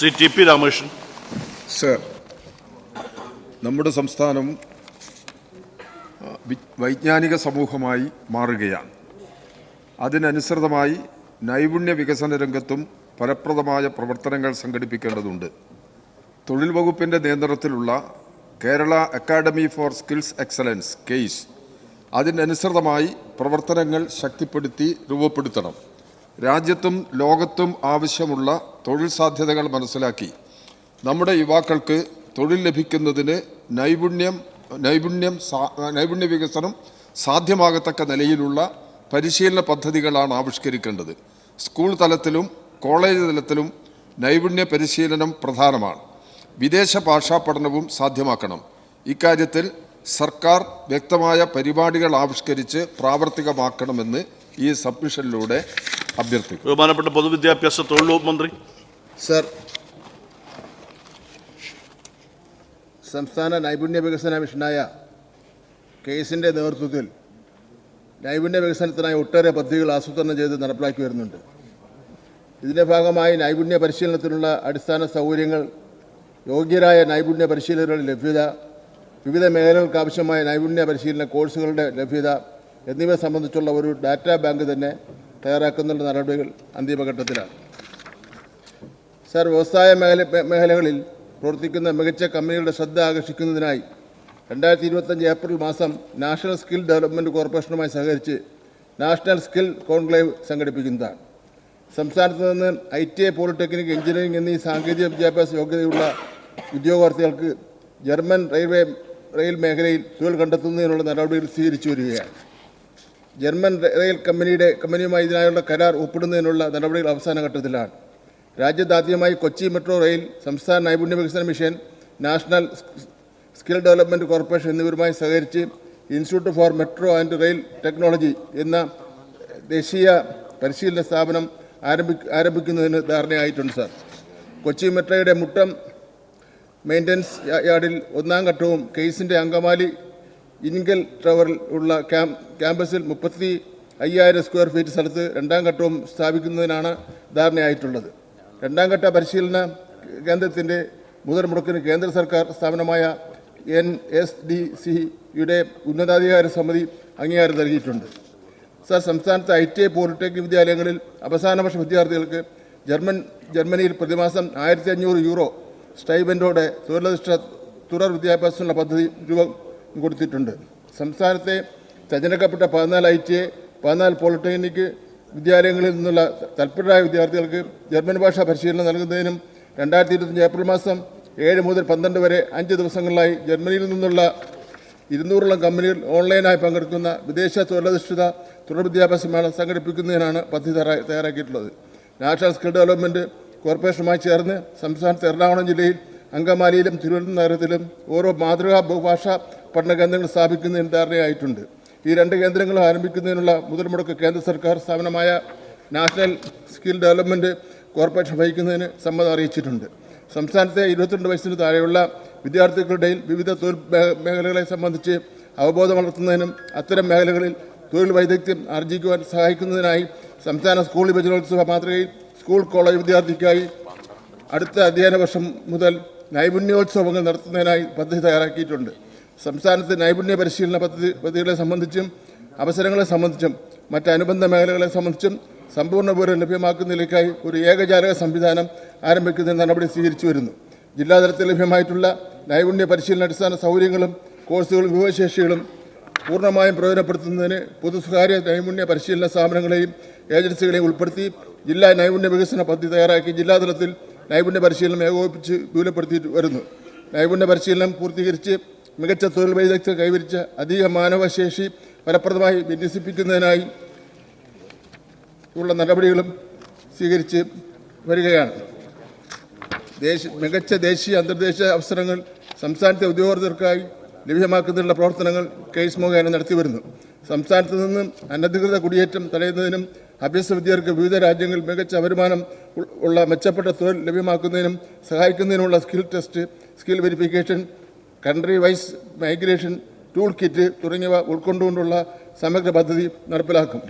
Shri T P Ramakrishnan. Sir നമ്മുടെ സംസ്ഥാനം വൈജ്ഞാനിക സമൂഹമായി മാറുകയാണ്. അതിനനുസൃതമായി നൈപുണ്യ വികസന രംഗത്തും ഫലപ്രദമായ പ്രവർത്തനങ്ങൾ സംഘടിപ്പിക്കേണ്ടതുണ്ട്. തൊഴിൽ വകുപ്പിന്റെ നിയന്ത്രണത്തിലുള്ള Kerala Academy for Skills Excellence KASE അതിനനുസൃതമായി പ്രവർത്തനങ്ങൾ ശക്തിപ്പെടുത്തി രൂപപ്പെടുത്തണം. രാജ്യത്തും ലോകത്തും ആവശ്യമുള്ള തൊഴിൽ സാധ്യതകൾ മനസ്സിലാക്കി നമ്മുടെ യുവാക്കൾക്ക് തൊഴിൽ ലഭിക്കുന്നതിന് നൈപുണ്യം നൈപുണ്യം നൈപുണ്യ വികസനം സാധ്യമാകത്തക്ക നിലയിലുള്ള പരിശീലന പദ്ധതികളാണ് ആവിഷ്കരിക്കേണ്ടത്. സ്കൂൾ തലത്തിലും കോളേജ് തലത്തിലും നൈപുണ്യ പരിശീലനം പ്രധാനമാണ്. വിദേശ ഭാഷാ പഠനവും സാധ്യമാക്കണം. ഇക്കാര്യത്തിൽ സർക്കാർ വ്യക്തമായ പരിപാടികൾ ആവിഷ്കരിച്ച് പ്രാവർത്തികമാക്കണമെന്ന് ഈ സബ്മിഷനിലൂടെ അഭ്യർത്ഥിക്കുന്നു. ബഹുമാനപ്പെട്ട പൊതുവിദ്യാഭ്യാസ തൊഴിൽ വകുപ്പ് മന്ത്രി. സർ സംസ്ഥാന നൈപുണ്യ വികസന മിഷനായ കേസിന്റെ നേതൃത്വത്തിൽ നൈപുണ്യ വികസനത്തിനായി ഒട്ടേറെ പദ്ധതികൾ ആസൂത്രണം ചെയ്ത് നടപ്പിലാക്കി വരുന്നുണ്ട്. ഇതിന്റെ ഭാഗമായി നൈപുണ്യ പരിശീലനത്തിനുള്ള അടിസ്ഥാന സൗകര്യങ്ങൾ യോഗ്യരായ നൈപുണ്യ പരിശീലകരുടെ ലഭ്യത വിവിധ മേഖലകൾക്ക് ആവശ്യമായ നൈപുണ്യ പരിശീലന കോഴ്സുകളുടെ ലഭ്യത എന്നിവ സംബന്ധിച്ചുള്ള ഒരു ഡാറ്റാ ബാങ്ക് തന്നെ തയ്യാറാക്കുന്നുള്ള നടപടികൾ അന്തിമഘട്ടത്തിലാണ്. സർ വ്യവസായ മേഖല മേഖലകളിൽ പ്രവർത്തിക്കുന്ന മികച്ച കമ്പനികളുടെ ശ്രദ്ധ ആകർഷിക്കുന്നതിനായി രണ്ടായിരത്തി ഇരുപത്തഞ്ച് ഏപ്രിൽ മാസം നാഷണൽ സ്കിൽ ഡെവലപ്മെന്റ് കോർപ്പറേഷനുമായി സഹകരിച്ച് നാഷണൽ സ്കിൽ കോൺക്ലേവ് സംഘടിപ്പിക്കുന്നതാണ്. സംസ്ഥാനത്ത് നിന്ന് I T I polytechnic engineering എന്നീ സാങ്കേതിക വിദ്യാഭ്യാസ യോഗ്യതയുള്ള ഉദ്യോഗാർത്ഥികൾക്ക് ജർമ്മൻ റെയിൽവേ റെയിൽ മേഖലയിൽ തൊഴിൽ കണ്ടെത്തുന്നതിനുള്ള നടപടികൾ സ്വീകരിച്ചു വരികയാണ്. ജർമ്മൻ റെയിൽ കമ്പനിയുടെ കമ്പനിയുമായി ഇതിനായുള്ള കരാർ ഒപ്പിടുന്നതിനുള്ള നടപടികൾ അവസാന ഘട്ടത്തിലാണ്. രാജ്യത്താദ്യമായി കൊച്ചി മെട്രോ റെയിൽ സംസ്ഥാന നൈപുണ്യ വികസന mission National Skill Development Corporation എന്നിവരുമായി സഹകരിച്ച് Institute for Metro and Rail Technology എന്ന ദേശീയ പരിശീലന സ്ഥാപനം ആരംഭി ആരംഭിക്കുന്നതിന് ധാരണയായിട്ടുണ്ട് സാർ. കൊച്ചി മെട്രോയുടെ മുട്ടം മെയിന്റനൻസ് യാർഡിൽ ഒന്നാം ഘട്ടവും കേസിന്റെ അങ്കമാലി ഇൻഗൽ ടവറിൽ ഉള്ള ക്യാമ്പ് ക്യാമ്പസിൽ മുപ്പത്തി അയ്യായിരം സ്ക്വയർ ഫീറ്റ് സ്ഥലത്ത് രണ്ടാം ഘട്ടവും സ്ഥാപിക്കുന്നതിനാണ് ധാരണയായിട്ടുള്ളത്. രണ്ടാം ഘട്ട പരിശീലന കേന്ദ്രത്തിന്റെ മുതൽ മുടക്കിന് കേന്ദ്ര സർക്കാർ സ്ഥാപനമായ എൻ എസ് ഡി സിയുടെ ഉന്നതാധികാര സമിതി അംഗീകാരം നൽകിയിട്ടുണ്ട്. സർ സംസ്ഥാനത്തെ ഐ ടി ഐ പോളിടെക്നിക് വിദ്യാലയങ്ങളിൽ അവസാന വർഷ വിദ്യാർത്ഥികൾക്ക് ജർമ്മൻ ജർമ്മനിയിൽ പ്രതിമാസം ആയിരത്തി അഞ്ഞൂറ് യൂറോ സ്റ്റൈബൻഡോടെ തൊഴിലധിഷ്ഠ തുടർ വിദ്യാഭ്യാസത്തിനുള്ള പദ്ധതി രൂപം കൊടുത്തിട്ടുണ്ട്. സംസ്ഥാനത്തെ തെരഞ്ഞെടുക്കപ്പെട്ട പതിനാല് ഐ ടി ഐ പതിനാല് പോളിടെക്നിക് വിദ്യാലയങ്ങളിൽ നിന്നുള്ള തൽപരരായ വിദ്യാർത്ഥികൾക്ക് ജർമ്മൻ ഭാഷാ പരിശീലനം നൽകുന്നതിനും രണ്ടായിരത്തി ഇരുപത്തഞ്ച് ഏപ്രിൽ മാസം ഏഴ് മുതൽ പന്ത്രണ്ട് വരെ അഞ്ച് ദിവസങ്ങളിലായി ജർമ്മനിയിൽ നിന്നുള്ള ഇരുന്നൂറോളം കമ്പനികൾ ഓൺലൈനായി പങ്കെടുക്കുന്ന വിദേശ തൊഴിലധിഷ്ഠിത തുടർ വിദ്യാഭ്യാസ മേള സംഘടിപ്പിക്കുന്നതിനാണ് പദ്ധതി തയ്യാറാ- തയ്യാറാക്കിയിട്ടുള്ളത്. നാഷണൽ സ്കിൽ ഡെവലപ്മെന്റ് കോർപ്പറേഷനുമായി ചേർന്ന് സംസ്ഥാനത്ത് എറണാകുളം ജില്ലയിൽ അങ്കമാലിയിലും തിരുവനന്തപുരം നഗരത്തിലും ഓരോ മാതൃകാ ബഹുഭാഷാ പഠന കേന്ദ്രങ്ങൾ സ്ഥാപിക്കുന്നതിന് ധാരണയായിട്ടുണ്ട് ഈ രണ്ട് കേന്ദ്രങ്ങളും ആരംഭിക്കുന്നതിനുള്ള മുതൽ മുടക്ക് കേന്ദ്ര സർക്കാർ സ്ഥാപനമായ നാഷണൽ സ്കിൽ ഡെവലപ്മെന്റ് കോർപ്പറേഷൻ വഹിക്കുന്നതിന് സമ്മതം അറിയിച്ചിട്ടുണ്ട്. സംസ്ഥാനത്തെ ഇരുപത്തിരണ്ട് വയസ്സിന് താഴെയുള്ള വിദ്യാർത്ഥികളുടെ വിവിധ തൊഴിൽ മേഖലകളെ സംബന്ധിച്ച് അവബോധം വളർത്തുന്നതിനും അത്തരം മേഖലകളിൽ തൊഴിൽ വൈദഗ്ധ്യം ആർജിക്കുവാൻ സഹായിക്കുന്നതിനായി സംസ്ഥാന സ്കൂൾ വിഭജനോത്സവ മാതൃകയിൽ സ്കൂൾ കോളേജ് വിദ്യാർത്ഥിക്കായി അടുത്ത അധ്യയന വർഷം മുതൽ നൈപുണ്യോത്സവങ്ങൾ നടത്തുന്നതിനായി പദ്ധതി തയ്യാറാക്കിയിട്ടുണ്ട്. സംസ്ഥാനത്ത് നൈപുണ്യ പരിശീലന പദ്ധതി പദ്ധതികളെ സംബന്ധിച്ചും അവസരങ്ങളെ സംബന്ധിച്ചും മറ്റ് അനുബന്ധ മേഖലകളെ സംബന്ധിച്ചും സമ്പൂർണ വിവരം ലഭ്യമാക്കുന്നതിലേക്കായി ഒരു ഏകജാലക സംവിധാനം ആരംഭിക്കുന്നതിന് നടപടി സ്വീകരിച്ചു വരുന്നു. ജില്ലാതലത്തിൽ ലഭ്യമായിട്ടുള്ള നൈപുണ്യ പരിശീലന അടിസ്ഥാന സൗകര്യങ്ങളും കോഴ്സുകളും വിഭവശേഷികളും പൂർണമായും പ്രയോജനപ്പെടുത്തുന്നതിന് പൊതു സ്വകാര്യ നൈപുണ്യ പരിശീലന സ്ഥാപനങ്ങളെയും ഏജൻസികളെയും ഉൾപ്പെടുത്തി ജില്ലാ നൈപുണ്യ വികസന പദ്ധതി തയ്യാറാക്കി ജില്ലാതലത്തിൽ നൈപുണ്യ പരിശീലനം ഏകോപിപ്പിച്ച് വിപുലപ്പെടുത്തി വരുന്നു. നൈപുണ്യ പരിശീലനം പൂർത്തീകരിച്ച് മികച്ച തൊഴിൽ വൈദഗ്ധ്യം കൈവരിച്ച അധിക മാനവശേഷി ഫലപ്രദമായി വിന്യസിപ്പിക്കുന്നതിനായി ഉള്ള നടപടികളും സ്വീകരിച്ച് വരികയാണ്. ദേശീയ മികച്ച ദേശീയ അന്തർദേശീയ അവസരങ്ങൾ സംസ്ഥാനത്തെ ഉദ്യോഗസ്ഥർക്കായി ലഭ്യമാക്കുന്നതിനുള്ള പ്രവർത്തനങ്ങൾ കേസ് മുഖേന നടത്തി വരുന്നു. സംസ്ഥാനത്ത് നിന്നും അനധികൃത കുടിയേറ്റം തടയുന്നതിനും അഭ്യസ്ത വിദ്യർക്ക് വിവിധ രാജ്യങ്ങളിൽ മികച്ച വരുമാനം ഉള്ള മെച്ചപ്പെട്ട തൊഴിൽ ലഭ്യമാക്കുന്നതിനും സഹായിക്കുന്നതിനുമുള്ള skill test skill verification country wise migration toolkit തുടങ്ങിയവ ഉൾക്കൊണ്ടുകൊണ്ടുള്ള സമഗ്ര പദ്ധതി നടപ്പിലാക്കും.